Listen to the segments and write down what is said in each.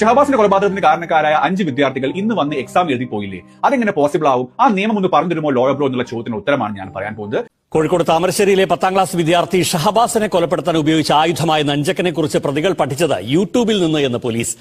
ഷഹബാസിന്റെ കൊലപാതകത്തിന് കാരണക്കാരായ അഞ്ച് വിദ്യാർത്ഥികൾ ഇന്ന് വന്ന് എക്സാം എഴുതി പോയില്ലേ? അതെങ്ങനെ പോസിബിൾ ആവും? ആ നിയമം ഒന്ന് പറഞ്ഞു തരുമോ ലോയർ ബ്രോ എന്നുള്ള ചോദ്യത്തിന് ഉത്തരമാണ് ഞാൻ പറയാൻ പോകുന്നത്. കോഴിക്കോട് താമരശ്ശേരിയിലെ പത്താം ക്ലാസ് വിദ്യാർത്ഥി ഷഹബാസിനെ കൊലപ്പെടുത്താൻ ഉപയോഗിച്ച ആയുധമായ നഞ്ചക്കനെ കുറിച്ച് പ്രതികൾ പഠിച്ചത് യൂട്യൂബിൽ നിന്ന് എന്ന് പോലീസ്.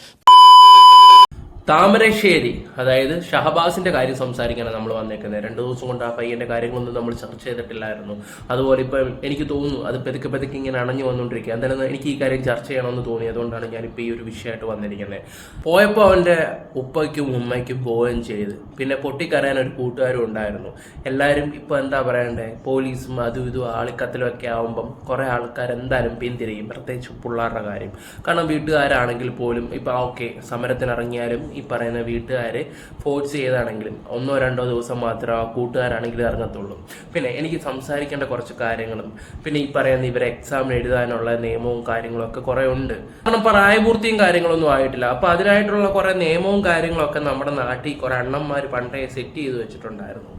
താമരശ്ശേരി അതായത് ഷഹബാസിന്റെ കാര്യം സംസാരിക്കാനാണ് നമ്മൾ വന്നേക്കുന്നത്. രണ്ടു ദിവസം കൊണ്ട് ആ പയ്യന്റെ കാര്യങ്ങളൊന്നും നമ്മൾ ചർച്ച ചെയ്തിട്ടില്ലായിരുന്നു. അതുപോലെ ഇപ്പം എനിക്ക് തോന്നുന്നു അത് പെതുക്കെ പെതുക്കെ ഇങ്ങനെ അണഞ്ഞു വന്നുകൊണ്ടിരിക്കുക. എന്തായാലും എനിക്ക് ഈ കാര്യം ചർച്ച ചെയ്യണമെന്ന് തോന്നി. അതുകൊണ്ടാണ് ഞാനിപ്പോൾ ഈ ഒരു വിഷയമായിട്ട് വന്നിരിക്കുന്നത്. പോയപ്പോൾ അവന്റെ ഉപ്പയ്ക്കും ഉമ്മയ്ക്കും പോവുകയും ചെയ്ത്. പിന്നെ പൊട്ടിക്കരയാൻ ഒരു കൂട്ടുകാരും ഉണ്ടായിരുന്നു. എല്ലാവരും ഇപ്പോൾ എന്താ പറയണ്ടേ? പോലീസും അതും ഇതും ആളിക്കത്തിലും ഒക്കെ ആവുമ്പം കുറേ ആൾക്കാർ എന്തായാലും പിന്തിരിയും. പ്രത്യേകിച്ച് പിള്ളേരുടെ കാര്യം. കാരണം വീട്ടുകാരാണെങ്കിൽ പോലും ഇപ്പം ഓക്കെ സമരത്തിനിറങ്ങിയാലും ഈ പറയുന്ന വീട്ടുകാർ ഫോഴ്സ് ചെയ്താണെങ്കിലും ഒന്നോ രണ്ടോ ദിവസം മാത്രം ആ കൂട്ടുകാരാണെങ്കിലും ഇറങ്ങത്തുള്ളൂ. പിന്നെ എനിക്ക് സംസാരിക്കേണ്ട കുറച്ച് കാര്യങ്ങളും പിന്നെ ഈ പറയുന്ന ഇവരെ എക്സാം എഴുതാനുള്ള നിയമവും കാര്യങ്ങളും ഒക്കെ കുറേ ഉണ്ട്. കാരണം പ്രായപൂർത്തിയും കാര്യങ്ങളൊന്നും ആയിട്ടില്ല. അപ്പോൾ അതിനായിട്ടുള്ള കുറേ നിയമവും കാര്യങ്ങളൊക്കെ നമ്മുടെ നാട്ടിൽ കുറേ അണ്ണന്മാർ പണ്ടേ സെറ്റ് ചെയ്ത് വെച്ചിട്ടുണ്ടായിരുന്നു.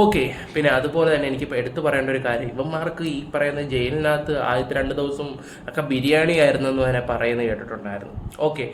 ഓക്കെ പിന്നെ അതുപോലെ തന്നെ എനിക്ക് എടുത്തു പറയേണ്ട ഒരു കാര്യം ഇവന്മാർക്ക് ഈ പറയുന്ന ജയിലിനകത്ത് ആദ്യത്തെ രണ്ട് ദിവസം ഒക്കെ ബിരിയാണി ആയിരുന്നു എന്ന് തന്നെ പറയുന്നത് കേട്ടിട്ടുണ്ടായിരുന്നു. ഓക്കെ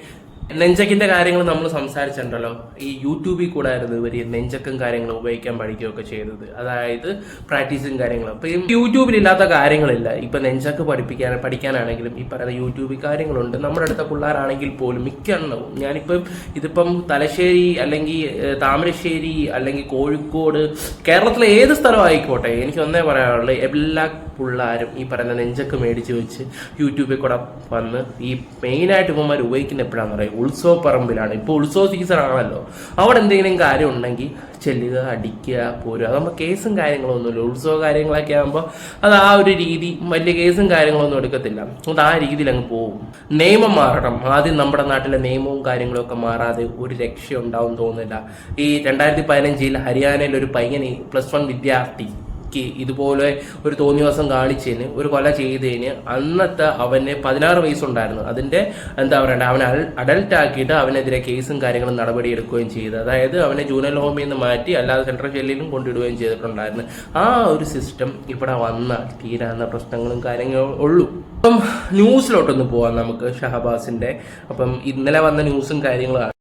നെഞ്ചക്കിന്റെ കാര്യങ്ങൾ നമ്മൾ സംസാരിച്ചിട്ടുണ്ടല്ലോ. ഈ യൂട്യൂബിൽ കൂടെ ആയിരുന്നു ഇവർ നെഞ്ചക്കും കാര്യങ്ങളും ഉപയോഗിക്കാൻ പഠിക്കുകയൊക്കെ ചെയ്തത്. അതായത് പ്രാക്ടീസും കാര്യങ്ങളും. അപ്പൊ യൂട്യൂബിൽ ഇല്ലാത്ത കാര്യങ്ങളില്ല. ഇപ്പൊ നെഞ്ചക്ക് പഠിപ്പിക്കാൻ പഠിക്കാനാണെങ്കിലും ഈ പറയുന്ന യൂട്യൂബിൽ കാര്യങ്ങളുണ്ട്. നമ്മുടെ അടുത്ത പിള്ളേരാണെങ്കിൽ പോലും മിക്ക എണ്ണവും ഞാനിപ്പം ഇതിപ്പം തലശ്ശേരി അല്ലെങ്കിൽ താമരശ്ശേരി അല്ലെങ്കിൽ കോഴിക്കോട് കേരളത്തിലെ ഏത് സ്ഥലം ആയിക്കോട്ടെ എനിക്ക് ഒന്നേ പറയാനുള്ളത് എല്ലാ പിള്ളേരും ഈ പറയുന്ന നെഞ്ചക്ക് മേടിച്ച് വെച്ച് യൂട്യൂബിൽ കൂടെ വന്ന് ഈ മെയിനായിട്ട് ഇവന്മാർ ഉപയോഗിക്കുന്ന എപ്പോഴാണെന്ന് പറയും ഉത്സവ പറമ്പിലാണ് ഇപ്പോൾ ഉത്സവ സീസൺ ആണല്ലോ. അവിടെ എന്തെങ്കിലും കാര്യം ഉണ്ടെങ്കിൽ ചെല്ലുക അടിക്കുക പോരുക. അതാകുമ്പോൾ കേസും കാര്യങ്ങളൊന്നുമില്ല ഉത്സവ കാര്യങ്ങളൊക്കെ ആകുമ്പോൾ അത് ആ ഒരു രീതി വലിയ കേസും കാര്യങ്ങളൊന്നും എടുക്കത്തില്ല. അത് ആ രീതിയിൽ അങ്ങ് പോകും. നിയമം മാറണം. ആദ്യം നമ്മുടെ നാട്ടിലെ നിയമവും കാര്യങ്ങളൊക്കെ മാറാതെ ഒരു രക്ഷ ഉണ്ടാവും തോന്നുന്നില്ല. ഈ രണ്ടായിരത്തി പതിനഞ്ചിൽ ഹരിയാനയിൽ ഒരു പയ്യനെ പ്ലസ് വൺ വിദ്യാർത്ഥി ക്ക് ഇതുപോലെ ഒരു തോന്നിവാസം കാണിച്ചതിന് ഒരു കൊല ചെയ്തതിന് അന്നത്തെ അവന് പതിനാറ് വയസ്സുണ്ടായിരുന്നു. അതിന്റെ എന്താ പറയണ്ട അവനെ അഡൽട്ട് ആക്കിയിട്ട് അവനെതിരെ കേസും കാര്യങ്ങളും നടപടി എടുക്കുകയും ചെയ്തു. അതായത് അവനെ ജൂനൽ ഹോമിൽ നിന്ന് മാറ്റി അല്ലാതെ സെൻട്രൽ ജയിലിലും കൊണ്ടിടുകയും ചെയ്തിട്ടുണ്ടായിരുന്നു. ആ ഒരു സിസ്റ്റം ഇവിടെ വന്ന തീരാവുന്ന പ്രശ്നങ്ങളും കാര്യങ്ങളും ഉള്ളൂ. അപ്പം ന്യൂസിലോട്ടൊന്ന് പോവാം നമുക്ക് ഷഹബാസിന്റെ. അപ്പം ഇന്നലെ വന്ന ന്യൂസും കാര്യങ്ങളും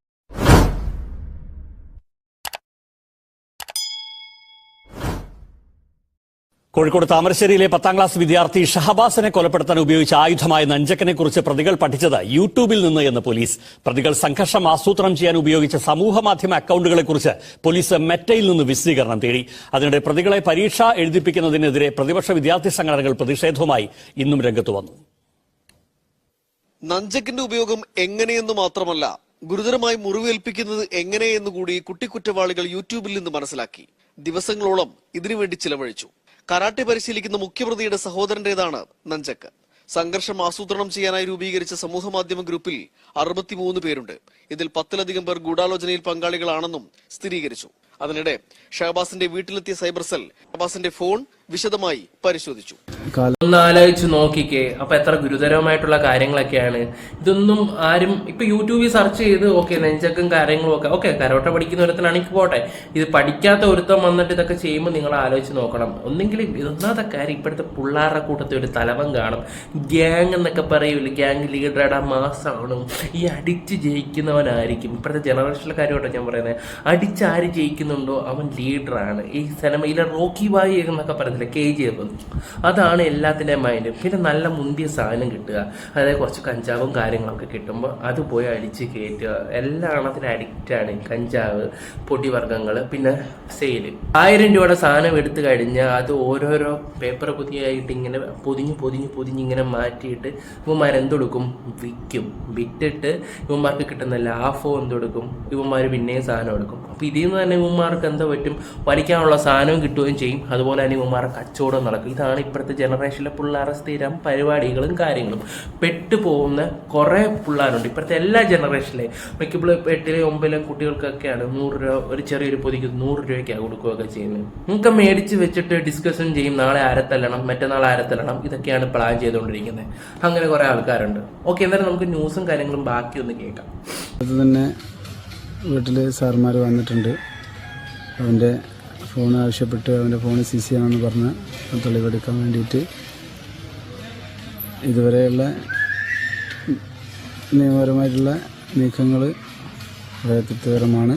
കോഴിക്കോട് താമരശ്ശേരിയിലെ പത്താം ക്ലാസ് വിദ്യാർത്ഥി ഷഹബാസിനെ കൊലപ്പെടുത്താൻ ഉപയോഗിച്ച ആയുധമായ നഞ്ചക്കനെ കുറിച്ച് പ്രതികൾ പഠിച്ചത് യൂട്യൂബിൽ നിന്ന് എന്ന് പോലീസ്. പ്രതികൾ സംഘർഷം ആസൂത്രണം ചെയ്യാൻ ഉപയോഗിച്ച സമൂഹമാധ്യമ അക്കൌണ്ടുകളെ കുറിച്ച് പോലീസ് മെറ്റയിൽ നിന്ന് വിശദീകരണം തേടി. അതിനിടെ പ്രതികളെ പരീക്ഷ എഴുതിപ്പിക്കുന്നതിനെതിരെ പ്രതിപക്ഷ വിദ്യാർത്ഥി സംഘടനകൾ പ്രതിഷേധവുമായി ഇന്നും രംഗത്ത് വന്നു. നഞ്ചക്കിന്റെ ഉപയോഗം എങ്ങനെയെന്ന് മാത്രമല്ല ഗുരുതരമായി മുറിവേൽപ്പിക്കുന്നത് എങ്ങനെയെന്ന് കൂടി കുട്ടിക്കുറ്റവാളികൾ യൂട്യൂബിൽ നിന്ന് മനസ്സിലാക്കി. ദിവസങ്ങളോളം ഇതിനുവേണ്ടി ചിലവഴിച്ചു. കരാട്ടെ പരിശീലിക്കുന്ന മുഖ്യപ്രതിയുടെ സഹോദരന്റേതാണ് നഞ്ചക്ക്. സംഘർഷം ആസൂത്രണം ചെയ്യാനായി രൂപീകരിച്ച സമൂഹ മാധ്യമ ഗ്രൂപ്പിൽ അറുപത്തിമൂന്ന് പേരുണ്ട്. ഇതിൽ പത്തിലധികം പേർ ഗൂഢാലോചനയിൽ പങ്കാളികളാണെന്നും സ്ഥിരീകരിച്ചു. അതിനിടെ ഷഹബാസിന്റെ വീട്ടിലെത്തിയ സൈബർ സെൽ ഷഹബാസിന്റെ ഫോൺ വിശദമായി പരിശോധിച്ചു. ഒന്ന് ആലോചിച്ച് നോക്കിക്കേ. അപ്പൊ എത്ര ഗുരുതരമായിട്ടുള്ള കാര്യങ്ങളൊക്കെയാണ്. ഇതൊന്നും ആരും ഇപ്പൊ യൂട്യൂബിൽ സെർച്ച് ചെയ്ത് ഓക്കെ നെഞ്ചക്കും കാര്യങ്ങളും ഒക്കെ ഓക്കെ കരോട്ട പഠിക്കുന്ന ഒരുത്തനാണെങ്കിൽ പോട്ടെ. ഇത് പഠിക്കാത്ത ഒരുത്തം വന്നിട്ട് ഇതൊക്കെ ചെയ്യുമ്പോൾ നിങ്ങൾ ആലോചിച്ച് നോക്കണം. ഒന്നെങ്കിലും ഒന്നാമത്തെ കാര്യം ഇപ്പോഴത്തെ പിള്ളേരുടെ കൂട്ടത്തിൽ ഒരു തലവൻ കാണും. ഗ്യാങ് എന്നൊക്കെ പറയൂല ഗ്യാങ് ലീഡറുടെ മാസമാണ് ഈ അടിച്ച് ജയിക്കുന്നവനായിരിക്കും. ഇപ്പോഴത്തെ ജനറേഷനിലെ കാര്യമായിട്ടോ ഞാൻ പറയുന്നത് അടിച്ച് ആര് ജയിക്കുന്നുണ്ടോ? അവൻ ലീഡറാണ് ഈ സിനിമയിലെ റോക്കി ബായി എന്നൊക്കെ പറയുന്നില്ല കെ ജി എഫ് അതാണ് എല്ലാത്തിന്റെയും മൈൻഡ് പിന്നെ നല്ല മുന്തിയ സാധനം കിട്ടുക. അതായത് കുറച്ച് കഞ്ചാവും കാര്യങ്ങളൊക്കെ കിട്ടുമ്പോൾ അത് പോയി അടിച്ച് കയറ്റുക. എല്ലാം അതിന് അഡിക്റ്റാണ് കഞ്ചാവ് പൊടിവർഗങ്ങൾ പിന്നെ സെയിൽ ആയിരം രൂപയുടെ സാധനം എടുത്തു കഴിഞ്ഞാൽ അത് ഓരോരോ പേപ്പർ പുതിയായിട്ട് ഇങ്ങനെ പൊതിഞ്ഞ് പൊതിഞ്ഞ് പൊതിഞ്ഞ് ഇങ്ങനെ മാറ്റിയിട്ട് ഇവന്മാർ എന്തെടുക്കും? വിൽക്കും. വിറ്റിട്ട് ഇവന്മാർക്ക് കിട്ടുന്ന ലാഭം എന്തെടുക്കും? ഇവന്മാർ പിന്നെയും സാധനം എടുക്കും. അപ്പോൾ ഇതിൽ നിന്ന് തന്നെ ഇവന്മാർക്ക് എന്താ പറ്റും? വലിക്കാനുള്ള സാധനവും കിട്ടുകയും ചെയ്യും. അതുപോലെ തന്നെ ഇവന്മാരുടെ കച്ചവടം നടക്കും. ഇതാണ് ഇപ്പോഴത്തെ ജനറേഷനിലെ പിള്ളേരെ സ്ഥിരം പരിപാടികളും കാര്യങ്ങളും. പെട്ടുപോകുന്ന കുറേ പിള്ളേരുണ്ട്. ഇപ്പോഴത്തെ എല്ലാ ജനറേഷനിലെ മിക്കപ്പോഴും എട്ടിലെ ഒമ്പതിലെ കുട്ടികൾക്കൊക്കെയാണ് നൂറ് രൂപ ഒരു ചെറിയൊരു പൊതിക്ക് നൂറ് രൂപയ്ക്കാണ് കൊടുക്കുകയൊക്കെ ചെയ്യുന്നത്. നിങ്ങൾക്ക് മേടിച്ച് വെച്ചിട്ട് ഡിസ്കഷൻ ചെയ്യും നാളെ ആരെ തല്ലണം? മറ്റന്നാൾ ആരെ തല്ലണം? ഇതൊക്കെയാണ് പ്ലാൻ ചെയ്തുകൊണ്ടിരിക്കുന്നത്. അങ്ങനെ കുറേ ആൾക്കാരുണ്ട്. ഓക്കെ എന്തായാലും നമുക്ക് ന്യൂസും കാര്യങ്ങളും ബാക്കി ഒന്ന് കേൾക്കാം. അത് തന്നെ വീട്ടിൽ സാർമാർ വന്നിട്ടുണ്ട്. അവന്റെ ഫോൺ ആവശ്യപ്പെട്ട് അവന്റെ ഫോൺ സി സി ആണെന്ന് പറഞ്ഞ് തെളിവെടുക്കാൻ വേണ്ടിയിട്ട് ഇതുവരെയുള്ള നിയമപരമായിട്ടുള്ള നീക്കങ്ങൾ വളരെ തൃപ്തികരമാണ്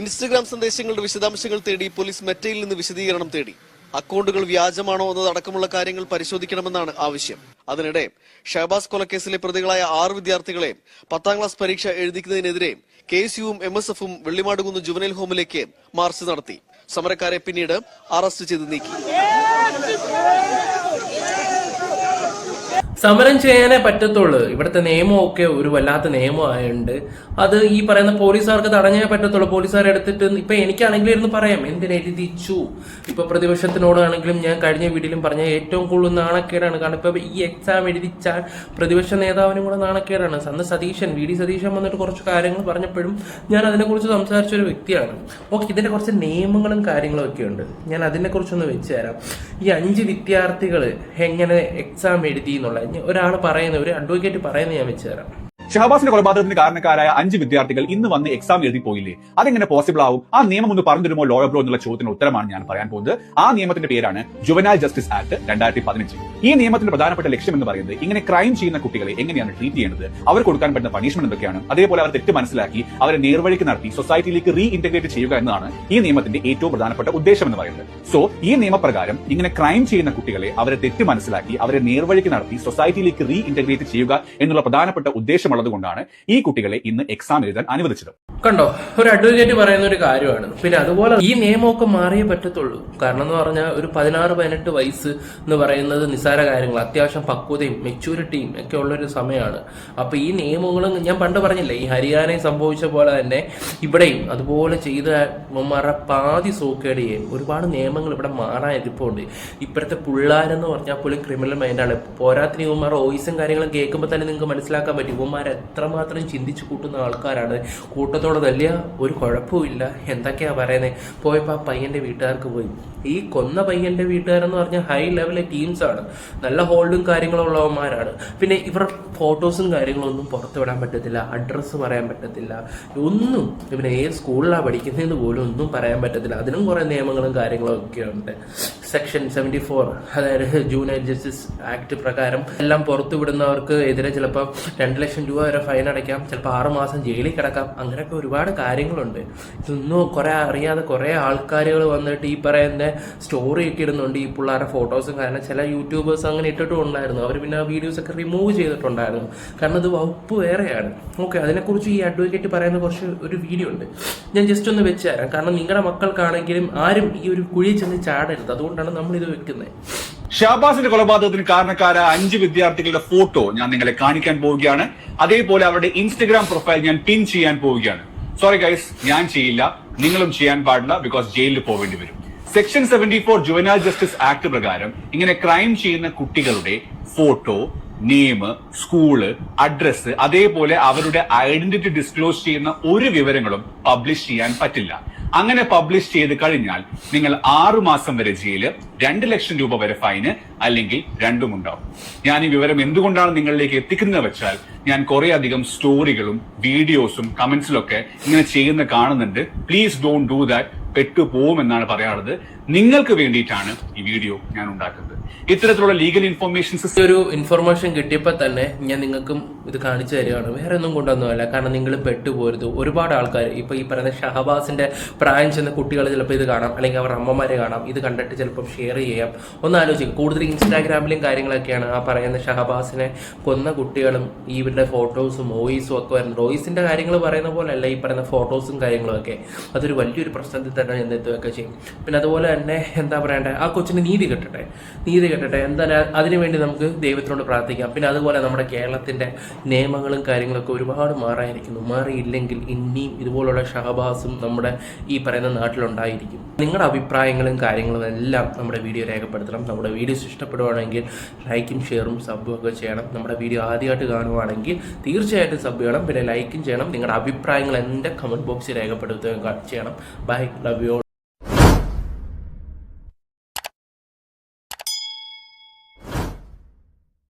ഇൻസ്റ്റഗ്രാം സന്ദേശങ്ങളുടെ വിശദാംശങ്ങൾ തേടി പോലീസ് മെറ്റയിൽ നിന്ന് വിശദീകരണം തേടി. അക്കൗണ്ടുകൾ വ്യാജമാണോ എന്നതടക്കമുള്ള കാര്യങ്ങൾ പരിശോധിക്കണമെന്നാണ് ആവശ്യം. അതിനിടെ ഷഹബാസ് കൊലക്കേസിലെ പ്രതികളായ ആറ് വിദ്യാർത്ഥികളെ പത്താം ക്ലാസ് പരീക്ഷ എഴുതിക്കുന്നതിനെതിരെ കെ എസ് യുവും എം എസ് എഫും വെള്ളിമാടുകുന്ന് ജുവനൈൽ ഹോമിലേക്ക് മാർച്ച് നടത്തി. സമരക്കാരെ പിന്നീട് അറസ്റ്റ് ചെയ്ത് നീക്കി. സമരം ചെയ്യാനേ പറ്റത്തുള്ളൂ. ഇവിടുത്തെ നിയമമൊക്കെ ഒരു വല്ലാത്ത നിയമമായുണ്ട് അത് ഈ പറയുന്ന പോലീസുകാർക്ക് തടഞ്ഞേ പറ്റത്തുള്ളൂ. പോലീസുകാർ എടുത്തിട്ട് ഇപ്പൊ എനിക്കാണെങ്കിലും ഇരുന്ന് പറയാം എന്തിനെഴുതിച്ചു ഇപ്പൊ പ്രതിപക്ഷത്തിനോടാണെങ്കിലും ഞാൻ കഴിഞ്ഞ വീട്ടിലും പറഞ്ഞ ഏറ്റവും കൂടുതൽ നാണക്കേടാണ്. കാരണം ഇപ്പൊ ഈ എക്സാം എഴുതിച്ചാൽ പ്രതിപക്ഷ നേതാവിനും കൂടെ നാണക്കേടാണ്. അന്ന് സതീശൻ വി ഡി സതീശൻ വന്നിട്ട് കുറച്ച് കാര്യങ്ങൾ പറഞ്ഞപ്പോഴും ഞാൻ അതിനെക്കുറിച്ച് സംസാരിച്ച ഒരു വ്യക്തിയാണ്. ഓക്കെ ഇതിന്റെ കുറച്ച് നിയമങ്ങളും കാര്യങ്ങളും ഒക്കെ ഉണ്ട് ഞാൻ അതിനെക്കുറിച്ചൊന്ന് വെച്ചു തരാം. ഈ അഞ്ച് വിദ്യാർത്ഥികൾ എങ്ങനെ എക്സാം എഴുതി എന്നുള്ള ഒരാൾ പറയുന്ന ഒരു അഡ്വക്കേറ്റ് പറയുന്നത് ഞാൻ വെച്ച് തരാം. ഷഹബാസിന്റെ കൊലപാതകത്തിന് കാരണക്കാരായ അഞ്ച് വിദ്യാർത്ഥികൾ ഇന്ന് വന്ന് എക്സാം എഴുതി പോയില്ലേ? അതെങ്ങനെ പോസിബിൾ ആവും? ആ നിയമം ഒന്ന് പറഞ്ഞു തരുമോ ലോയർ ബ്രോ എന്നുള്ള ചോദ്യത്തിന് ഉത്തരമാണ് ഞാൻ പറയാൻ പോകുന്നത്. ആ നിയമത്തിന്റെ പേരാണ് ജുവനാൽ ജസ്റ്റിസ് ആക്ട് രണ്ടായിരത്തി പതിനഞ്ച് ഈ നിയമത്തിന്റെ പ്രധാനപ്പെട്ട ലക്ഷ്യം എന്ന് പറയുന്നത് ഇങ്ങനെ ക്രൈം ചെയ്യുന്ന കുട്ടികളെ എങ്ങനെയാണ് ട്രീറ്റ് ചെയ്യുന്നത് അവർ കൊടുക്കാൻ പറ്റുന്ന പണിഷ്മെന്റ് എന്തൊക്കെയാണ്? അതേപോലെ അവർ തെറ്റ് മനസ്സിലാക്കി അവരെ നേർവഴിക്ക് നടത്തി സൊസൈറ്റിയിലേക്ക് റീ ഇന്റഗ്രേറ്റ് ചെയ്യുക എന്നതാണ് ഈ നിയമത്തിന്റെ ഏറ്റവും പ്രധാനപ്പെട്ട ഉദ്ദേശം എന്ന് പറയുന്നത്. സോ ഈ നിയമപ്രകാരം ഇങ്ങനെ ക്രൈം ചെയ്യുന്ന കുട്ടികളെ അവരെ തെറ്റ് മനസ്സിലാക്കി അവരെ നേർവഴിക്ക് നടത്തി സൊസൈറ്റിയിലേക്ക് റീ ഇന്റഗ്രേറ്റ് ചെയ്യുക എന്നുള്ള പ്രധാനപ്പെട്ട ഉദ്ദേശമുള്ളത് കൊണ്ടാണ് ഈ കുട്ടികളെ ഇന്ന് എക്സാം എഴുതാൻ അനുവദിച്ചത്. കണ്ടോ ഒരു അഡ്വക്കേറ്റ് പറയുന്ന ഒരു കാര്യമാണ്. പിന്നെ അതുപോലെ ഈ നിയമമൊക്കെ മാറിയേ പറ്റത്തുള്ളൂ. കാരണം എന്ന് പറഞ്ഞാൽ ഒരു പതിനാറ് പതിനെട്ട് വയസ്സ് എന്ന് പറയുന്നത് നിസ്സാര കാര്യങ്ങൾ. അത്യാവശ്യം പക്വതയും മെച്യൂരിറ്റിയും ഒക്കെ ഉള്ള ഒരു സമയമാണ്. അപ്പൊ ഈ നിയമങ്ങളും ഞാൻ പണ്ട് പറഞ്ഞില്ലേ ഈ ഹരിയാനയിൽ സംഭവിച്ച പോലെ തന്നെ ഇവിടെയും അതുപോലെ ചെയ്ത പാതി സോക്കേടിയെ ഒരുപാട് നിയമങ്ങൾ ഇവിടെ മാറാൻ ഇരിപ്പുണ്ട്. ഇപ്പോഴത്തെ പിള്ളേരെന്ന് പറഞ്ഞാൽ പോലും ക്രിമിനൽ മൈൻഡാണ് പോരാത്തിന് ഇവന്മാരുടെ വോയിസും കാര്യങ്ങളും കേൾക്കുമ്പോൾ തന്നെ നിങ്ങൾക്ക് മനസ്സിലാക്കാൻ പറ്റും. ഇവന്മാർ എത്രമാത്രം ചിന്തിച്ചു കൂട്ടുന്ന ആൾക്കാരാണ്. കൂട്ടത്തോടെ തല്ലിയ ഒരു കുഴപ്പമില്ല എന്തൊക്കെയാ പറയുന്നത് പോയപ്പോൾ ആ പയ്യന്റെ വീട്ടുകാർക്ക് പോയി. ഈ കൊന്ന പയ്യന്റെ വീട്ടുകാരെന്ന് പറഞ്ഞാൽ ഹൈ ലെവലിലെ ടീംസ് ആണ്. നല്ല ഹോൾഡും കാര്യങ്ങളും ഉള്ളവന്മാരാണ്. പിന്നെ ഇവർ ഫോട്ടോസും കാര്യങ്ങളൊന്നും പുറത്തു വിടാൻ പറ്റത്തില്ല. അഡ്രസ്സ് പറയാൻ പറ്റത്തില്ല. ഒന്നും ഇവന് ഏത് സ്കൂളിലാണ് പഠിക്കുന്നതെന്ന് പോലും ഒന്നും പറയാൻ പറ്റത്തില്ല. അതിനും കുറേ നിയമങ്ങളും കാര്യങ്ങളും ഒക്കെ ഉണ്ട്. സെക്ഷൻ സെവന്റി ഫോർ അതായത് ജൂനിയർ ജസ്റ്റിസ് ആക്ട് പ്രകാരം എല്ലാം പുറത്തു വിടുന്നവർക്ക് എതിരെ ചിലപ്പോൾ രണ്ട് ലക്ഷം രൂപ വരെ ഫൈൻ അടയ്ക്കാം. ചിലപ്പോൾ ആറുമാസം ജയിലിൽ കിടക്കാം. അങ്ങനെയൊക്കെ ഒരുപാട് കാര്യങ്ങളുണ്ട്. ഇതൊന്നും കുറേ അറിയാതെ കുറേ ആൾക്കാരുകൾ വന്നിട്ട് ഈ പറയുന്ന സ്റ്റോറി ഒക്കെ ഇടുന്നുണ്ട്. ഈ പിള്ളേരുടെ ഫോട്ടോസും കാരണം ചില യൂട്യൂബേഴ്സ് അങ്ങനെ ഇട്ടിട്ടും ഉണ്ടായിരുന്നു. അവർ പിന്നെ ആ വീഡിയോസ് ഒക്കെ റിമൂവ് ചെയ്തിട്ടുണ്ടായിരുന്നു. കാരണം ഇത് വകുപ്പ് വേറെയാണ്. ഓക്കെ അതിനെക്കുറിച്ച് ഈ അഡ്വക്കേറ്റ് പറയുന്ന കുറച്ച് ഒരു വീഡിയോ ഉണ്ട്. ഞാൻ ജസ്റ്റ് ഒന്ന് വെച്ച് തരാം. കാരണം നിങ്ങളുടെ മക്കൾക്കാണെങ്കിലും ആരും ഈ ഒരു കുഴി ചെന്ന് ചാടരുത്. അതുകൊണ്ടാണ് നമ്മൾ ഇത് വെക്കുന്നത് ഷാബാസിന്റെ കൊലപാതകത്തിന് കാരണക്കാരായ അഞ്ച് വിദ്യാർത്ഥികളുടെ ഫോട്ടോ ഞാൻ നിങ്ങളെ കാണിക്കാൻ പോവുകയാണ്. അതേപോലെ അവരുടെ ഇൻസ്റ്റഗ്രാം പ്രൊഫൈൽ ഞാൻ പിൻ ചെയ്യാൻ പോവുകയാണ്. സോറി ഗൈസ് ഞാൻ ചെയ്യില്ല. നിങ്ങളും ചെയ്യാൻ പാടില്ല ബിക്കോസ് ജയിലിൽ പോവേണ്ടി വരും. Section seventy four juvenile justice act പ്രകാരം ഇങ്ങനെ ക്രൈം ചെയ്യുന്ന കുട്ടികളുടെ ഫോട്ടോ നെയിം സ്കൂൾ അഡ്രസ് അതേപോലെ അവരുടെ ഐഡന്റിറ്റി ഡിസ്ക്ലോസ് ചെയ്യുന്ന ഒരു വിവരങ്ങളും പബ്ലിഷ് ചെയ്യാൻ പറ്റില്ല. അങ്ങനെ പബ്ലിഷ് ചെയ്ത് കഴിഞ്ഞാൽ നിങ്ങൾ ആറു മാസം വരെ ജയിൽ രണ്ട് ലക്ഷം രൂപ വരെ ഫൈന് അല്ലെങ്കിൽ രണ്ടും ഉണ്ടാവും. ഞാൻ ഈ വിവരം എന്തുകൊണ്ടാണ് നിങ്ങളിലേക്ക് എത്തിക്കുന്നത് വെച്ചാൽ ഞാൻ കുറെ അധികം സ്റ്റോറികളും വീഡിയോസും കമന്റ്സിലൊക്കെ ഇങ്ങനെ ചെയ്യുന്ന കാണുന്നുണ്ട്. പ്ലീസ് ഡോണ്ട് ഡു ദാറ്റ് പെട്ടുപോകും എന്നാണ് പറയാറുള്ളത്. നിങ്ങൾക്ക് വേണ്ടിയിട്ടാണ് ഈ വീഡിയോ ഞാൻ ഉണ്ടാക്കുന്നത്. ഇത്തരത്തിലുള്ള ലീഗൽ ഇൻഫർമേഷൻ സിസ്റ്റം ഒരു ഇൻഫർമേഷൻ കിട്ടിയപ്പോൾ തന്നെ ഞാൻ നിങ്ങൾക്കും ഇത് കാണിച്ചു തരികയാണ്. വേറെ ഒന്നും കൊണ്ടൊന്നുമല്ല. കാരണം നിങ്ങൾ പെട്ടുപോരുത്. ഒരുപാട് ആൾക്കാർ ഇപ്പോൾ ഈ പറയുന്ന ഷഹബാസിന്റെ പ്രായം ചെന്ന കുട്ടികൾ ചിലപ്പോൾ ഇത് കാണാം. അല്ലെങ്കിൽ അവർ അമ്മമാരെ കാണാം. ഇത് കണ്ടിട്ട് ചിലപ്പോൾ ഷെയർ ചെയ്യാം. ഒന്ന് ആലോചിക്കും. കൂടുതൽ ഇൻസ്റ്റാഗ്രാമിലും കാര്യങ്ങളൊക്കെയാണ് ആ പറയുന്ന ഷഹബാസിനെ കൊന്ന കുട്ടികളും ഇവരുടെ ഫോട്ടോസും വോയിസും ഒക്കെ വരുന്നത്. വോയിസിന്റെ കാര്യങ്ങൾ പറയുന്ന പോലെയല്ല ഈ പറയുന്ന ഫോട്ടോസും കാര്യങ്ങളും ഒക്കെ. അതൊരു വലിയൊരു പ്രശ്നത്തിൽ തന്നെ എന്നെത്തുകയൊക്കെ ചെയ്യും. പിന്നെ അതുപോലെ തന്നെ എന്താ പറയണ്ടേ? ആ കൊച്ചിന് നീതി കിട്ടട്ടെ. നീതി കിട്ടട്ടെ എന്തായാലും അതിനുവേണ്ടി നമുക്ക് ദൈവത്തിനോട് പ്രാർത്ഥിക്കാം. പിന്നെ അതുപോലെ നമ്മുടെ കേരളത്തിന്റെ നിയമങ്ങളും കാര്യങ്ങളൊക്കെ ഒരുപാട് മാറായിരിക്കുന്നു. മാറിയില്ലെങ്കിൽ ഇനിയും ഇതുപോലുള്ള ഷഹബാസും നമ്മുടെ ഈ പറയുന്ന നാട്ടിലുണ്ടായിരിക്കും. നിങ്ങളുടെ അഭിപ്രായങ്ങളും കാര്യങ്ങളും എല്ലാം നമ്മുടെ വീഡിയോ രേഖപ്പെടുത്തണം. നമ്മുടെ വീഡിയോസ് ഇഷ്ടപ്പെടുവാണെങ്കിൽ ലൈക്കും ഷെയറും സബും ഒക്കെ ചെയ്യണം. നമ്മുടെ വീഡിയോ ആദ്യമായിട്ട് കാണുവാണെങ്കിൽ തീർച്ചയായിട്ടും സബ് ചെയ്യണം. പിന്നെ ലൈക്കും ചെയ്യണം. നിങ്ങളുടെ അഭിപ്രായങ്ങൾ എന്റെ കമന്റ് ബോക്സിൽ രേഖപ്പെടുത്തുകയും ചെയ്യണം. ബൈ. Love you